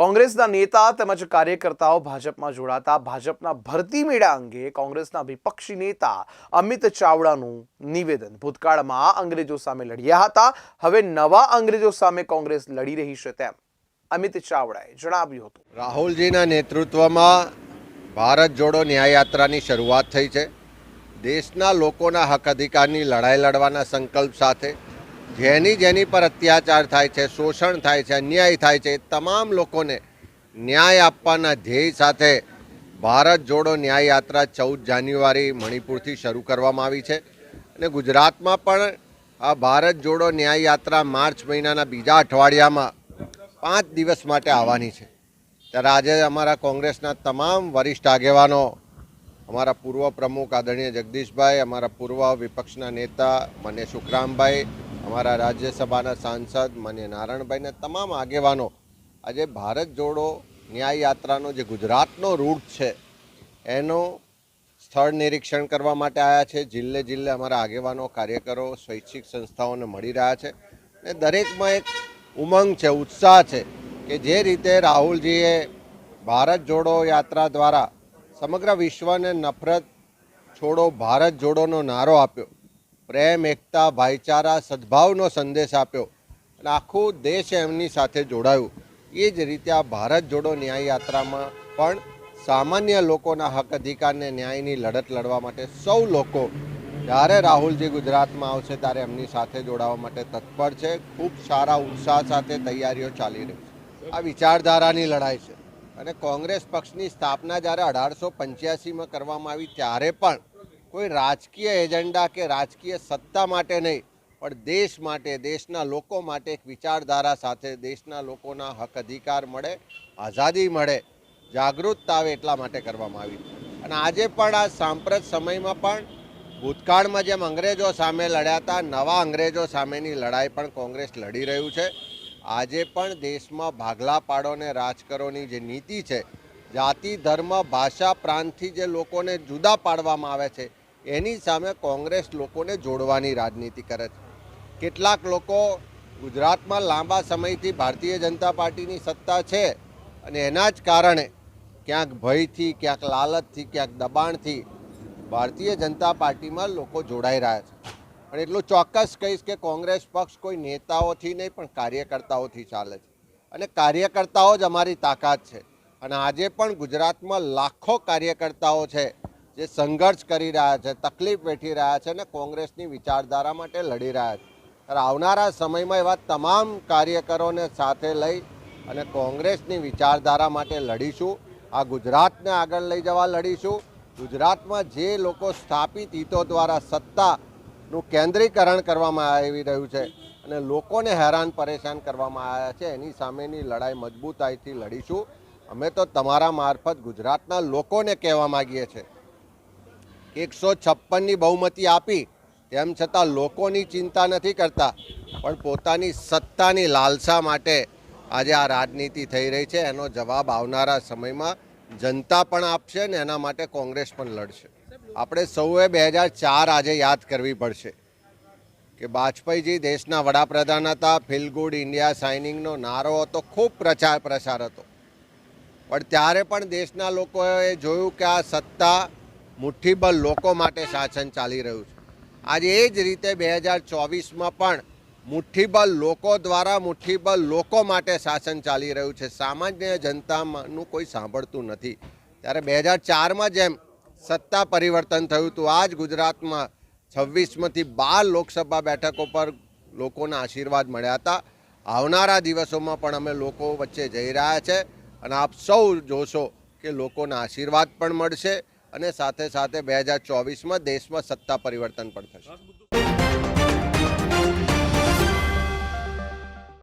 કોંગ્રેસના નેતા તેમજ કાર્યકર્તાઓ ભાજપમાં જોડાતા ભાજપના ભરતી મેળા અંગે કોંગ્રેસના વિપક્ષી નેતા અમિત ચાવડાનું નિવેદન. ભૂતકાળમાં અંગ્રેજો સામે લડ્યા હતા, હવે નવા અંગ્રેજો સામે કોંગ્રેસ લડી રહી છે તેમ અમિત ચાવડાએ જણાવ્યું હતું. રાહુલજીના નેતૃત્વમાં ભારત જોડો ન્યાયયાત્રાની શરૂઆત થઈ છે. દેશના લોકોના હક અધિકારની લડાઈ લડવાના સંકલ્પ સાથે જેની જેની પર અત્યાચાર થાય છે, શોષણ થાય છે, અન્યાય થાય છે તમામ લોકોને ન્યાય આપવાના ધ્યેય સાથે ભારત જોડો ન્યાય યાત્રા ચૌદ જાન્યુઆરી મણિપુરથી શરૂ કરવામાં આવી છે. અને ગુજરાતમાં પણ આ ભારત જોડો ન્યાય યાત્રા માર્ચ મહિનાના બીજા અઠવાડિયામાં પાંચ દિવસ માટે આવવાની છે. ત્યારે આજે અમારા કોંગ્રેસના તમામ વરિષ્ઠ આગેવાનો, અમારા પૂર્વ પ્રમુખ આદરણીય જગદીશભાઈ, અમારા પૂર્વ વિપક્ષના નેતા મને સુખરામભાઈ અમારા રાજ્યસભાના સાંસદ માન્ય નારાયણભાઈને તમામ આગેવાનો આજે ભારત જોડો ન્યાય યાત્રાનો જે ગુજરાતનો રૂટ છે, એનો સ્થળ નિરીક્ષણ કરવા માટે આવ્યા છે. જિલ્લે જિલ્લે અમારા આગેવાનો, કાર્યકરો, સ્વૈચ્છિક સંસ્થાઓને મળી રહ્યા છે અને દરેકમાં એક ઉમંગ છે, ઉત્સાહ છે કે જે રીતે રાહુલજીએ ભારત જોડો યાત્રા દ્વારા સમગ્ર વિશ્વને નફરત છોડો, ભારત જોડોનો નારો આપ્યો. પ્રેમ, એકતા, ભાઈચારા, સદભાવનો સંદેશ આપ્યો અને આખું દેશ એમની સાથે જોડાયું. એ જ રીતે આ ભારત જોડો ન્યાય યાત્રામાં પણ સામાન્ય લોકોના હક અધિકારને ન્યાયની લડત લડવા માટે સૌ લોકો, જ્યારે રાહુલજી ગુજરાતમાં આવશે ત્યારે એમની સાથે જોડાવા માટે તત્પર છે. ખૂબ સારા ઉત્સાહ સાથે તૈયારીઓ ચાલી રહી છે. આ વિચારધારાની લડાઈ છે અને કોંગ્રેસ પક્ષની સ્થાપના જ્યારે અઢારસો પંચ્યાસીમાં કરવામાં આવી, ત્યારે પણ કોઈ રાજકીય એજન્ડા કે રાજકીય સત્તા માટે નહીં, પણ દેશ માટે, દેશના લોકો માટે એક વિચારધારા સાથે દેશના લોકોના હક અધિકાર મળે, આઝાદી મળે, જાગૃતતા આવે એટલા માટે કરવામાં આવી. અને આજે પણ આ સાંપ્રત સમયમાં પણ ભૂતકાળમાં જેમ અંગ્રેજો સામે લડ્યા હતા, નવા અંગ્રેજો સામેની લડાઈ પણ કોંગ્રેસ લડી રહ્યું છે. આજે પણ દેશમાં ભાગલા પાડોને રાજકરોની જે નીતિ છે, જાતિ, ધર્મ, ભાષા, પ્રાંતથી જે લોકોને જુદા પાડવામાં આવે છે એની સામે કોંગ્રેસ લોકોને જોડવાની રાજનીતિ કરે છે. કેટલાક લોકો ગુજરાતમાં લાંબા સમયથી ભારતીય જનતા પાર્ટીની સત્તા છે અને એના જ કારણે ક્યાંક ભયથી, ક્યાંક લાલચથી, ક્યાંક દબાણથી ભારતીય જનતા પાર્ટીમાં લોકો જોડાઈ રહ્યા છે. પણ એટલું ચોક્કસ કહીશ કે કોંગ્રેસ પક્ષ કોઈ નેતાઓથી નહીં, પણ કાર્યકર્તાઓથી ચાલે છે. અને કાર્યકર્તાઓ જ અમારી તાકાત છે. અને આજે પણ ગુજરાતમાં લાખો કાર્યકર્તાઓ છે જે સંઘર્ષ કરી રહ્યા છે, તકલીફ વેઠી રહ્યા છે અને કોંગ્રેસની વિચારધારા માટે લડી રહ્યા છે. આવનારા સમયમાં એવા તમામ કાર્યકરોને સાથે લઈ અને કોંગ્રેસની વિચારધારા માટે લડીશું. આ ગુજરાતને આગળ લઈ જવા લડીશું. ગુજરાતમાં જે લોકો સ્થાપિત હિતો દ્વારા સત્તાનું કેન્દ્રીકરણ કરવામાં આવી રહ્યું છે અને લોકોને હેરાન પરેશાન કરવામાં આવ્યા છે, એની સામેની લડાઈ મજબૂતાઈથી લડીશું. અમે તો તમારા મારફત ગુજરાતના લોકોને કહેવા માગીએ છીએ. એકસો છપ્પનની બહુમતી આપી. તેમ છતાં લોકોની ચિંતા નથી કરતા, પણ પોતાની સત્તાની લાલસા માટે આજે આ રાજનીતિ થઈ રહી છે. એનો જવાબ આવનારા સમયમાં જનતા પણ આપશે ને એના માટે કોંગ્રેસ પણ લડશે. આપણે સૌએ બે હજાર ચાર આજે યાદ કરવી પડશે કે વાજપેયીજી દેશના વડાપ્રધાન હતા, ફીલ ગુડ ઇન્ડિયા સાઇનિંગનો નારો હતો, ખૂબ પ્રચાર પ્રસાર હતો. પણ ત્યારે પણ દેશના લોકોએ જોયું કે આ સત્તા મુઠ્ઠીબળ લોકો માટે શાસન ચાલી રહ્યું છે. આજે એ જ રીતે બે હજાર ચોવીસમાં પણ મુઠ્ઠીભર લોકો દ્વારા મુઠ્ઠીભર લોકો માટે શાસન ચાલી રહ્યું છે. સામાન્ય જનતાનું કોઈ સાંભળતું નથી. ત્યારે બે હજાર ચારમાં જેમ સત્તા પરિવર્તન થયું હતું આ જ ગુજરાતમાં છવ્વીસમાંથી બાર લોકસભા બેઠકો પર લોકોના આશીર્વાદ મળ્યા હતા. આવનારા દિવસોમાં પણ અમે લોકો વચ્ચે જઈ રહ્યા છે અને આપ સૌ જોશો કે લોકોના આશીર્વાદ પણ મળશે. અને સાથે સાથે બે હજાર ચોવીસમાં દેશમાં સત્તા પરિવર્તન પણ થશે.